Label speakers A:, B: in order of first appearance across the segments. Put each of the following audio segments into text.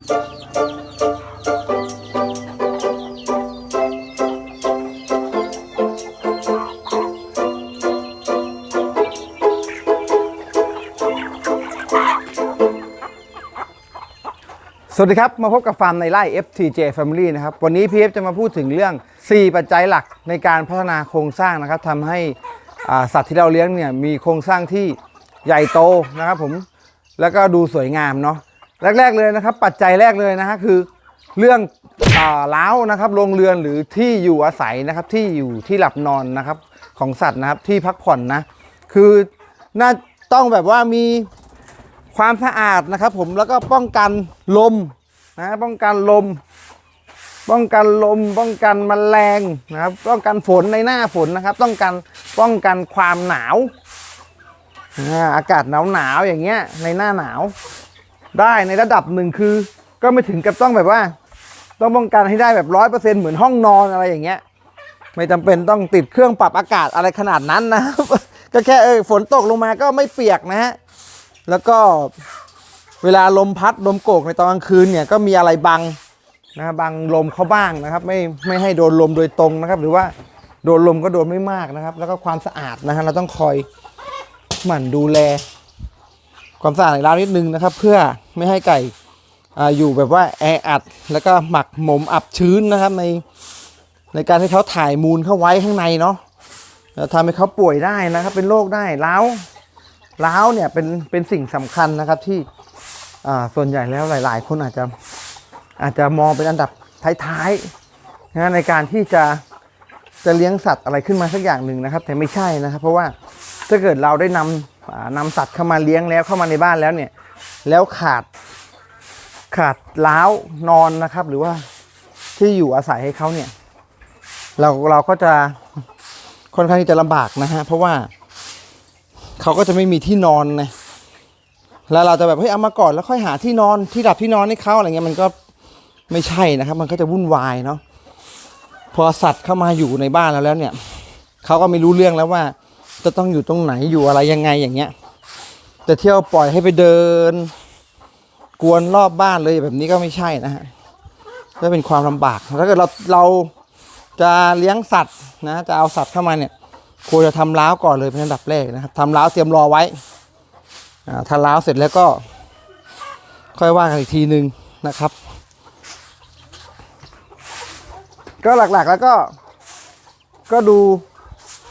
A: สวัสดีครับ มาพบกับฟาร์มในไร่ FTJ Family นะครับ วันนี้พีเอฟจะมาพูดถึงเรื่อง 4 ปัจจัยหลักในการพัฒนาโครงสร้างนะครับทำให้สัตว์ที่เราเลี้ยงเนี่ยมีโครงสร้างที่ใหญ่โตนะครับผมแล้วก็ดูสวยงามเนาะ แรก ๆ เลยนะครับ ปัจจัยแรกเลยนะฮะคือเรื่องอ่าเล้าวนะครับโรงเรือนหรือที่อยู่อาศัยนะครับ ที่อยู่ที่หลับนอนนะครับของสัตว์นะครับที่พักผ่อนนะ คือน่าต้องแบบว่ามีความสะอาดนะครับ ผมแล้วก็ป้องกันลมนะป้องกันลม ป้องกันลม ป้องกันแมลงนะครับ ป้องกันฝนในหน้าฝนนะครับ ต้องการป้องกันความหนาวอากาศหนาวหนาวๆอย่างเงี้ยในหน้าหนาว ได้ในระดับหนึ่งคือ ก็ไม่ถึงกับต้องแบบว่า ต้องป้องกันให้ได้แบบร้อยเปอร์เซ็นต์เหมือนห้องนอนอะไรอย่างเงี้ย ไม่จำเป็นต้องติดเครื่องปรับอากาศอะไรขนาดนั้นนะครับก็แค่เออฝนตกลงมาก็ไม่เปียกนะฮะแล้วก็เวลาลมพัดลมโกกในตอนกลางคืนเนี่ยก็มีอะไรบังนะบังลมเขาบ้างนะครับ ไม่ไม่ให้โดนลมโดยตรงนะครับ หรือว่าโดนลมก็โดนไม่มากนะครับ แล้วก็ความสะอาดนะฮะเราต้องคอยหมั่นดูแล ความสะอาดในร้านนิดนึงนะครับ เพื่อไม่ให้ไก่ออยู่แบบว่าแออัด แล้วก็หมักหมมอับชื้นนะครับในในการให้เขาถ่ายมูลเข้าไว้ข้างในเนาะทำให้เขาป่วยได้นะครับ เป็นโรคได้แล้วล้าเนี่ยเป็นเป็นสิ่งสำคัญนะครับที่ส่วนใหญ่แล้วหลาย ๆ คนอาจจะอาจจะมองเป็นอันดับท้ายๆนะในการที่จะจะเลี้ยงสัตว์อะไรขึ้นมาสักอย่างหนึ่งนะครับ แต่ไม่ใช่นะครับ เพราะว่า ถ้าเกิดเราได้นำนำสัตว์เข้ามาเลี้ยงแล้วเข้ามาในบ้านแล้วเนี่ย แล้วขาดขาดล้าวนอนนะครับ หรือว่าที่อยู่อาศัยให้เขาเนี่ย เราเราก็จะค่อนข้างที่จะลำบากนะฮะเพราะว่าเขาก็จะไม่มีที่นอนไงแล้วเราจะแบบเฮ้ยเอามาก่อนแล้วค่อยหาที่นอนที่หลับที่นอนให้เขาอะไรเงี้ยมันก็ไม่ใช่นะครับ มันก็จะวุ่นวายเนาะพอสัตว์เข้ามาอยู่ในบ้านแล้วแล้วเนี่ยเขาก็ไม่รู้เรื่องแล้วว่า จะต้องอยู่ตรงไหนอยู่อะไรยังไงอย่างเงี้ย แต่เที่ยวปล่อยให้ไปเดิน กวนรอบบ้านเลยแบบนี้ก็ไม่ใช่นะฮะก็เป็นความลำบากถ้าเกิดเราเราจะเลี้ยงสัตว์นะจะเอาสัตว์เข้ามาเนี่ยควรจะทำล้าวก่อนเลยเป็นอันดับแรกนะครับทำล้าวเตรียมรอไว้อ่าถ้าล้าวเสร็จแล้วก็ ค่อยว่ากันอีกทีหนึ่งนะครับ ก็หลักๆแล้วก็ ก็ดู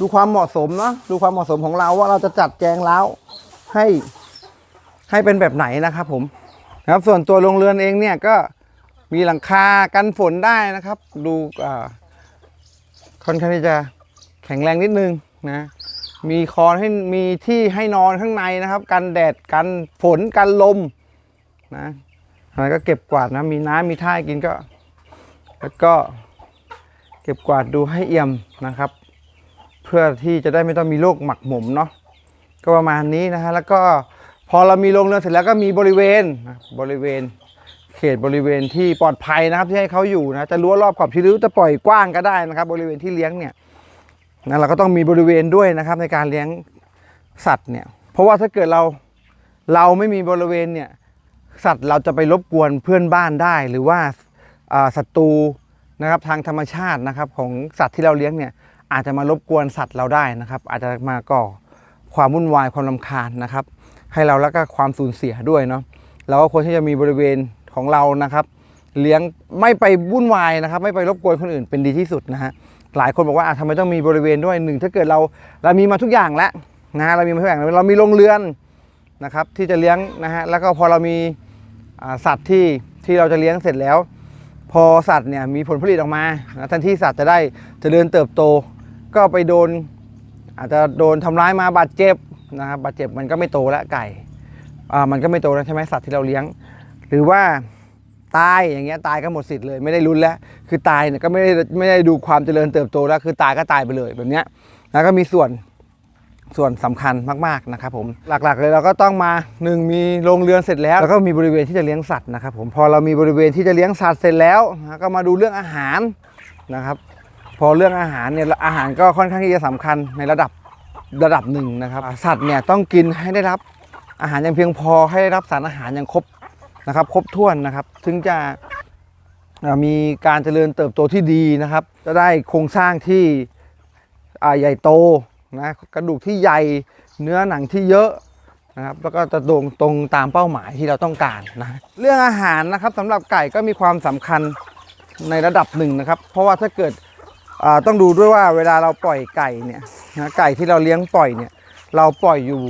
A: ดูความเหมาะสมเนาะดูความเหมาะสมของเราว่าเราจะจัดแจงล้าวให้ให้เป็นแบบไหนนะครับ ผมนะครับส่วนตัวโรงเรือนเองเนี่ยก็มีหลังคากันฝนได้นะครับ ดูค่อนข้างที่จะแข็งแรงนิดนึงนะมีคอนให้มีที่ให้นอนข้างในนะครับกันแดดกันฝนกันลมนะอะไรก็เก็บกวาดนะมีน้ำมีท่าให้กินก็ แล้วก็เก็บกวาดดูให้เอี่ยมนะครับ พื่อที่จะได้ไม่ต้องมีโรคหมักหมมเนาะก็ประมาณนี้นะฮะแล้วก็พอเรามีโรงเรือนเสร็จแล้วก็มีบริเวณบริเวณ เขตบริเวณที่ปลอดภัยนะครับที่ให้เขาอยู่นะจะรั้วรอบขอบชิดหรือจะปล่อยกว้างก็ได้นะครับ บริเวณที่เลี้ยงเนี่ยนะเราก็ต้องมีบริเวณด้วยนะครับ ในการเลี้ยงสัตว์เนี่ย เพราะว่าถ้าเกิดเราเราไม่มีบริเวณเนี่ยสัตว์เราจะไปรบกวนเพื่อนบ้านได้ หรือว่าศัตรูนะครับทางธรรมชาตินะครับของสัตว์ที่เราเลี้ยงเนี่ย อาจจะมารบกวนสัตว์เราได้นะครับ อาจจะมาก่อความวุ่นวายความลำคาญนะครับ ให้เราแล้วก็ความสูญเสียด้วยเนาะเราก็ควรที่จะมีบริเวณของเรานะครับ เลี้ยงไม่ไปวุ่นวายนะครับ ไม่ไปรบกวนคนอื่นเป็นดีที่สุดนะฮะหลายคนบอกว่าทำไมต้องมีบริเวณด้วยหนึ่งถ้าเกิดเราเรามีมาทุกอย่างแล้วนะฮะเรามีมาทุกอย่างเรามีโรงเรือนนะครับที่จะเลี้ยงนะฮะแล้วก็พอเรามีสัตว์ที่ที่เราจะเลี้ยงเสร็จแล้ว พอสัตว์เนี่ยมีผลผลิตออกมานะทันที่สัตว์จะได้จะเริญเติบโต ก็ไปโดน อาจจะโดนทำร้ายมาบาดเจ็บนะครับบาดเจ็บมันก็ไม่โตแล้วไก่อ่ามันก็ไม่โตแล้วใช่ไหมสัตว์ที่เราเลี้ยง หรือว่าตายอย่างเงี้ยตายก็หมดสิทธิ์เลยไม่ได้ลุนแล้ว คือตายเนี่ยก็ไม่ได้ไม่ได้ดูความเจริญเติบโตแล้ว คือตายก็ตายไปเลยแบบเนี้ยแล้วก็มีส่วนส่วนสำคัญมากๆนะครับผมหลักๆเลยเราก็ต้องมาหนึ่งมีโรงเรือนเสร็จแล้ว แล้วก็มีบริเวณที่จะเลี้ยงสัตว์นะครับผมพอเรามีบริเวณที่จะเลี้ยงสัตว์เสร็จแล้วก็มาดูเรื่องอาหารนะครับ พอเรื่องอาหารเนี่ยอาหารก็ค่อนข้างที่จะสำคัญในระดับระดับหนึ่งนะครับ สัตว์เนี่ยต้องกินให้ได้รับอาหารอย่างเพียงพอให้ได้รับสารอาหารอย่างครบนะครับ ครบถ้วนนะครับ ถึงจะมีการเจริญเติบโตที่ดีนะครับ จะได้โครงสร้างที่ใหญ่โตนะกระดูกที่ใหญ่เนื้อหนังที่เยอะนะครับแล้วก็จะตรงตรงตามเป้าหมายที่เราต้องการนะเรื่องอาหารนะครับสำหรับไก่ก็มีความสำคัญในระดับหนึ่งนะครับ เพราะว่าถ้าเกิด ต้องดูด้วยว่าเวลาเราปล่อยไก่เนี่ยนะไก่ที่เราเลี้ยงปล่อยเนี่ย เราปล่อยอยู่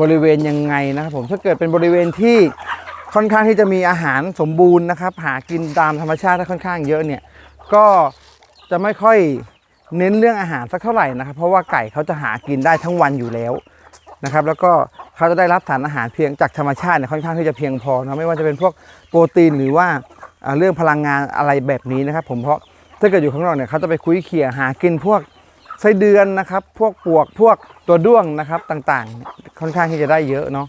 A: บริเวณยังไงนะครับผมถ้าเกิดเป็นบริเวณที่ค่อนข้างที่จะมีอาหารสมบูรณ์นะครับ หากินตามธรรมชาติได้ค่อนข้างเยอะเนี่ยก็จะไม่ค่อยเน้นเรื่องอาหารสักเท่าไหร่นะครับ เพราะว่าไก่เขาจะหากินได้ทั้งวันอยู่แล้วนะครับ แล้วก็เขาจะได้รับสารอาหารเพียงจากธรรมชาติเนี่ยค่อนข้างที่จะเพียงพอนะไม่ว่าจะเป็นพวกโปรตีนหรือว่าเรื่องพลังงานอะไรแบบนี้นะครับ ผมเพราะ ถ้าเกิดอยู่ข้างนอกเนี่ยเขาจะไปคุยเขี่ยหากินพวกไส้เดือนนะครับ พวกปวกพวกตัวด้วงนะครับต่างๆ ค่อนข้างที่จะได้เยอะเนาะ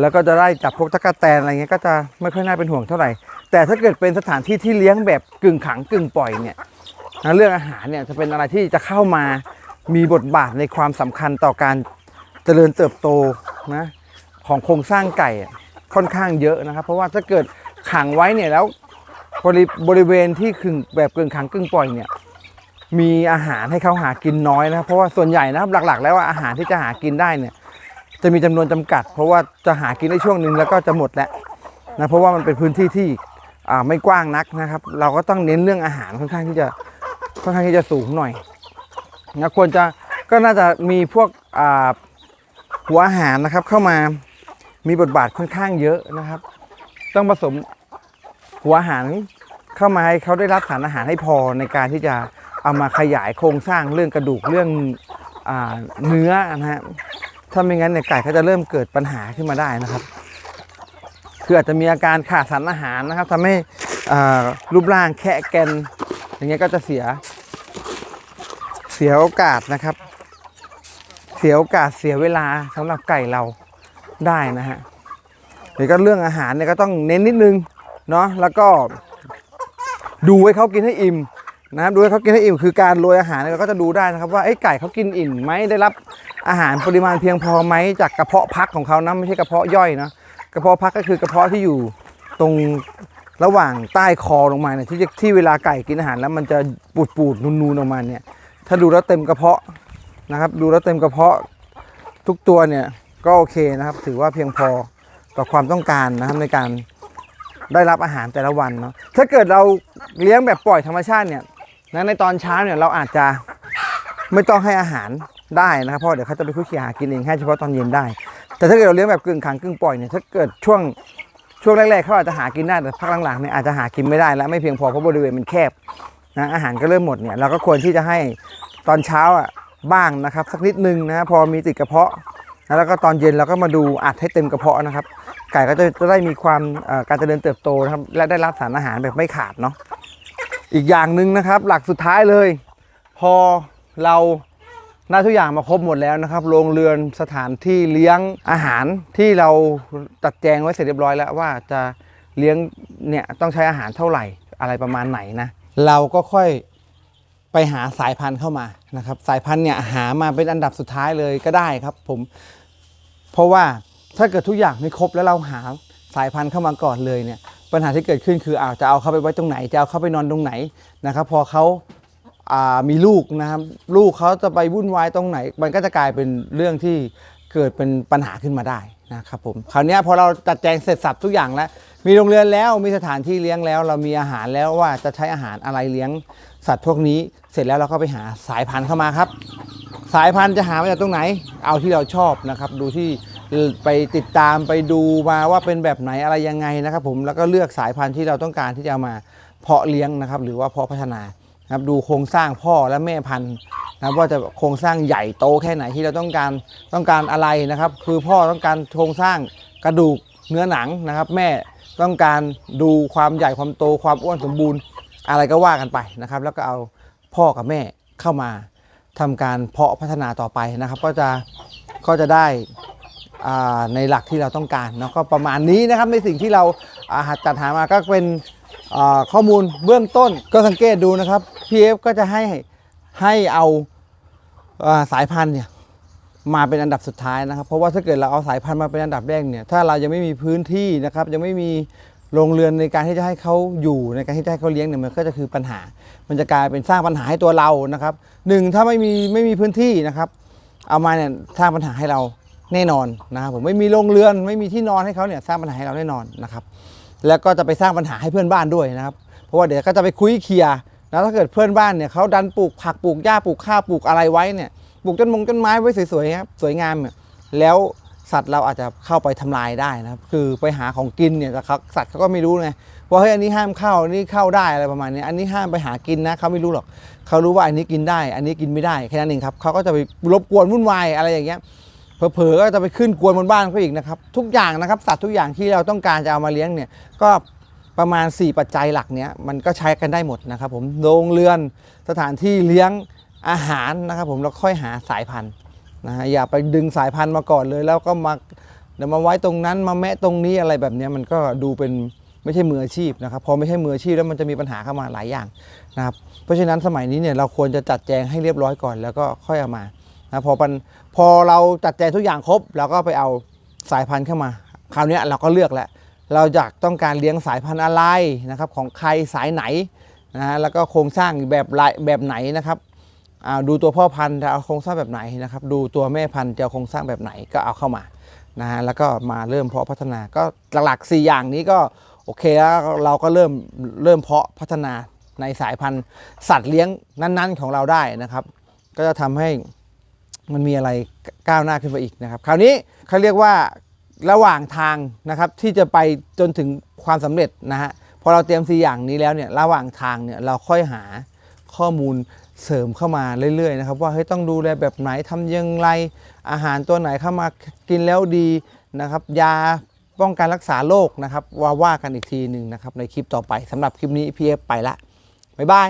A: แล้วก็จะได้จับพวกตะกั่แตนอะไรเงี้ยก็จะไม่ค่อยน่าเป็นห่วงเท่าไหร่ แต่ถ้าเกิดเป็นสถานที่ที่เลี้ยงแบบกึ่งขังกึ่งปล่อยเนี่ยนะเรื่องอาหารเนี่ยจะเป็นอะไรที่จะเข้ามามีบทบาทในความสำคัญต่อการเจริญเติบโตนะของโครงสร้างไก่ค่อนข้างเยอะนะครับ เพราะว่าถ้าเกิดขังไว้เนี่ยแล้ว บริบริเวณที่กึ่งแบบกึ่งขังกึ่งปล่อยเนี่ยมีอาหารให้เขาหากินน้อยนะครับเพราะว่าส่วนใหญ่นะครับหลักๆ แล้วอาหารที่จะหากินได้เนี่ยจะมีจำนวนจำกัด เพราะว่าจะหากินได้ช่วงหนึ่งแล้วก็จะหมดแล้วนะเพราะว่ามันเป็นพื้นที่ที่ไม่กว้างนักนะครับ เราก็ต้องเน้นเรื่องอาหารค่อนข้างที่จะค่อนข้างที่จะสูงหน่อยนะควรจะก็น่าจะมีพวกหัวอาหารนะครับเข้ามามีบทบาทค่อนข้างเยอะนะครับ ต้องผสม หัวอาหารเข้ามาให้เขาได้รับสารอาหารให้พอในการที่จะเอามาขยายโครงสร้างเรื่องกระดูกเรื่องอเนื้อนะฮะถ้าไม่งั้นเนี่ยไก่เขาจะเริ่มเกิดปัญหาขึ้นมาได้นะครับ คืออาจจะมีอาการขาดสารอาหารนะครับทำให้รูปร่างแคะแกนอย่างเงี้ยก็จะเสียเสียโอกาสนะครับ เสียโอกาสเสียเวลาสำหรับไก่เราได้นะฮะเดี๋ยวก็เรื่องอาหารเนี่ยก็ต้องเน้นนิดนึง เนาะแล้วก็ดูให้เขากินให้อิ่มนะครับดูให้เขากินให้อิ่มคือการโรยอาหารเราก็จะดูได้นะครับว่าไอ้ไก่เขากินอิ่มไหมได้รับอาหารปริมาณเพียงพอไหมจากกระเพาะพักของเขานะไม่ใช่กระเพาะย่อยนะกระเพาะพักก็คือกระเพาะที่อยู่ตรงระหว่างใต้คอลงมาเนี่ยที่ที่เวลาไก่กินอาหารแล้วมันจะปูดปูดนูนๆออกมาเนี่ยถ้าดูแล้วเต็มกระเพาะนะครับ ดูแล้วเต็มกระเพาะทุกตัวเนี่ยก็โอเคนะครับ ถือว่าเพียงพอต่อความต้องการนะครับในการ ได้รับอาหารแต่ละวันเนาะถ้าเกิดเราเลี้ยงแบบปล่อยธรรมชาติเนี่ยนะในตอนเช้าเนี่ยเราอาจจะไม่ต้องให้อาหารได้นะครับเพราะเดี๋ยวเขาจะไปคุยเขี่ยหากินเองให้เฉพาะตอนเย็นได้ แต่ถ้าเกิดเราเลี้ยงแบบกึ่งขังกึ่งปล่อยเนี่ยถ้าเกิดช่วงช่วงแรกๆเขาอาจจะหากินได้แต่พักหลังๆเนี่ยอาจจะหากินไม่ได้และไม่เพียงพอเพราะบริเวณมันแคบนะอาหารก็เริ่มหมดเนี่ยเราก็ควรที่จะให้ตอนเช้าอะบ้างนะครับ สักนิดนึงนะพอมีติดกระเพาะ แล้วก็ตอนเย็นเราก็มาดูอัดให้เต็มกระเพาะนะครับ ไก่ก็จะจะได้มีความการเจริญเติบโตนะครับ และได้รับสารอาหารแบบไม่ขาดเนาะอีกอย่างหนึ่งนะครับ หลักสุดท้ายเลย พอเราได้ทุกอย่างมาครบหมดแล้วนะครับโรงเรือนสถานที่เลี้ยงอาหารที่เราจัดแจงไว้เสร็จเรียบร้อยแล้วว่าจะเลี้ยงเนี่ยต้องใช้อาหารเท่าไหร่อะไรประมาณไหนนะ เราก็ค่อยไปหาสายพันธุ์เข้ามานะครับ สายพันธุ์เนี่ยหามาเป็นอันดับสุดท้ายเลยก็ได้ครับ ผม เพราะว่าถ้าเกิดทุกอย่างไม่ครบแล้วเราหาสายพันธุ์เข้ามาก่อนเลยเนี่ยปัญหาที่เกิดขึ้นคืออาจจะเอาเข้าไปไว้ตรงไหน จะเอาเข้าไปนอนตรงไหนนะครับ พอเขาามีลูกนะครับ ลูกเขาจะไปวุ่นวายตรงไหน มันก็จะกลายเป็นเรื่องที่เกิดเป็นปัญหาขึ้นมาได้นะครับผมคราวนี้พอเราจัดแจงเสร็จสับทุกอย่างแล้ว มีโรงเรือนแล้วมีสถานที่เลี้ยงแล้ว เรามีอาหารแล้วว่าจะใช้อาหารอะไรเลี้ยงสัตว์พวกนี้ เสร็จแล้วเราก็ไปหาสายพันธุ์เข้ามาครับ สายพันธุ์จะหามาจากตรงไหน เอาที่เราชอบนะครับ ดูที่ไปติดตามไปดูมาว่าเป็นแบบไหนอะไรยังไงนะครับ ผมแล้วก็เลือกสายพันธุ์ที่เราต้องการที่จะมาเพาะเลี้ยงนะครับ หรือว่าเพาะพัฒนาครับดูโครงสร้างพ่อและแม่พันธุ์นะครับว่าจะโครงสร้างใหญ่โตแค่ไหนที่เราต้องการต้องการอะไรนะครับ คือพ่อต้องการโครงสร้างกระดูกเนื้อหนังนะครับ แม่ต้องการดูความใหญ่ความโตความอ้วนสมบูรณ์ อะไรก็ว่ากันไปนะครับ แล้วก็เอาพ่อกับแม่เข้ามา ทำการเพาะพัฒนาต่อไปนะครับ ก็จะก็จะได้อ่าในหลักที่เราต้องการเนาะก็ประมาณนี้นะครับในสิ่งที่เราอ่าจัดหามาก็เป็นข้อมูลเบื้องต้นก็สังเกตดูนะครับ PF ก็จะให้ให้เอาอาสายพันธุ์เนี่ยมาเป็นอันดับสุดท้ายนะครับ เพราะว่าถ้าเกิดเราเอาสายพันธุ์มาเป็นอันดับแรกเนี่ยถ้าเรายังไม่มีพื้นที่นะครับยังไม่มี โรงเรือนในการที่จะให้เขาอยู่ในการที่จะให้เขาเลี้ยงเนี่ยมันก็จะคือปัญหา มันจะกลายเป็นสร้างปัญหาให้ตัวเรานะครับหนึ่งถ้าไม่มีไม่มีพื้นที่นะครับ เอามาเนี่ยสร้างปัญหาให้เราแน่นอนนะครับผมไม่มีโรงเรือนไม่มีที่นอนให้เขาเนี่ยสร้างปัญหาให้เราแน่นอนนะครับ แล้วก็จะไปสร้างปัญหาให้เพื่อนบ้านด้วยนะครับ เพราะว่าเดี๋ยวก็จะไปคุยเคลียร์แล้วถ้าเกิดเพื่อนบ้านเนี่ยเขาดันปลูกผักปลูกหญ้าปลูกข้าวปลูกอะไรไว้เนี่ยปลูกต้นมงต้นไม้ไว้สวยๆครับสวยงามเนี่ยแล้ว สัตว์เราอาจจะเข้าไปทำลายได้นะครับ คือไปหาของกินเนี่ยสัตว์เขาก็ไม่รู้ไงว่าเฮ้ยอันนี้ห้ามเข้าอันนี้เข้าได้อะไรประมาณนี้อันนี้ห้ามไปหากินนะเขาไม่รู้หรอกเขารู้ว่าอันนี้กินได้ อันนี้กินไม่ได้แค่นั้นเองครับเขาก็จะไปรบกวนวุ่นวายอะไรอย่างเงี้ยเผลอๆก็จะไปขึ้นกวนบนบ้านเขาอีกนะครับทุกอย่างนะครับสัตว์ทุกอย่างที่เราต้องการจะเอามาเลี้ยงเนี่ยก็ประมาณ 4 ปัจจัยหลักเนี้ยมันก็ใช้กันได้หมดนะครับผมโรงเรือนสถานที่เลี้ยงอาหารนะครับผมแล้วค่อยหาสายพันธุ์ นะฮะอย่าไปดึงสายพันธุ์มาก่อนเลย แล้วก็มาเดี๋ยวมาไว้ตรงนั้นมาแมะตรงนี้อะไรแบบนี้มันก็ดูเป็นไม่ใช่มืออาชีพนะครับพอไม่ใช่มืออาชีพแล้วมันจะมีปัญหาเข้ามาหลายอย่างนะครับเพราะฉะนั้นสมัยนี้เนี่ยเราควรจะจัดแจงให้เรียบร้อยก่อนแล้วก็ค่อยเอามานะพอปันพอเราจัดแจงทุกอย่างครบเราก็ไปเอาสายพันธุ์เข้ามา คราวนี้เราก็เลือกแล้วเราอยากต้องการเลี้ยงสายพันธุ์อะไรนะครับของใครสายไหนนะฮะแล้วก็โครงสร้างแบบลายแบบไหนนะครับ ดูตัวพ่อพันธุ์จะเอาโครงสร้างแบบไหนนะครับ ดูตัวแม่พันธุ์จะเอาโครงสร้างแบบไหนก็เอาเข้ามานะฮะแล้วก็มาเริ่มเพาะพัฒนาก็หลักๆ4อย่างนี้ก็โอเคแล้วเราก็เริ่มเริ่มเพาะพัฒนาในสายพันธุ์สัตว์เลี้ยงนั้นๆ ของเราได้นะครับ ก็จะทำให้มันมีอะไรก้าวหน้าขึ้นไปอีกนะครับ คราวนี้เขาเรียกว่าระหว่างทางนะครับที่จะไปจนถึงความสำเร็จนะฮะพอเราเตรียมสี่อย่างนี้แล้วเนี่ยระหว่างทางเนี่ยเราค่อยหาข้อมูล เสริมเข้ามาเรื่อยๆนะครับว่าเฮ้ยต้องดูแลแบบไหนทำอยังไรอาหารตัวไหนเข้ามากินแล้วดีนะครับ ยาป้องกันรักษาโรคนะครับว่าว่ากันอีกทีหนึ่งนะครับในคลิปต่อไปสำหรับคลิปนี้พี่เอฟไปละบ๊ายบาย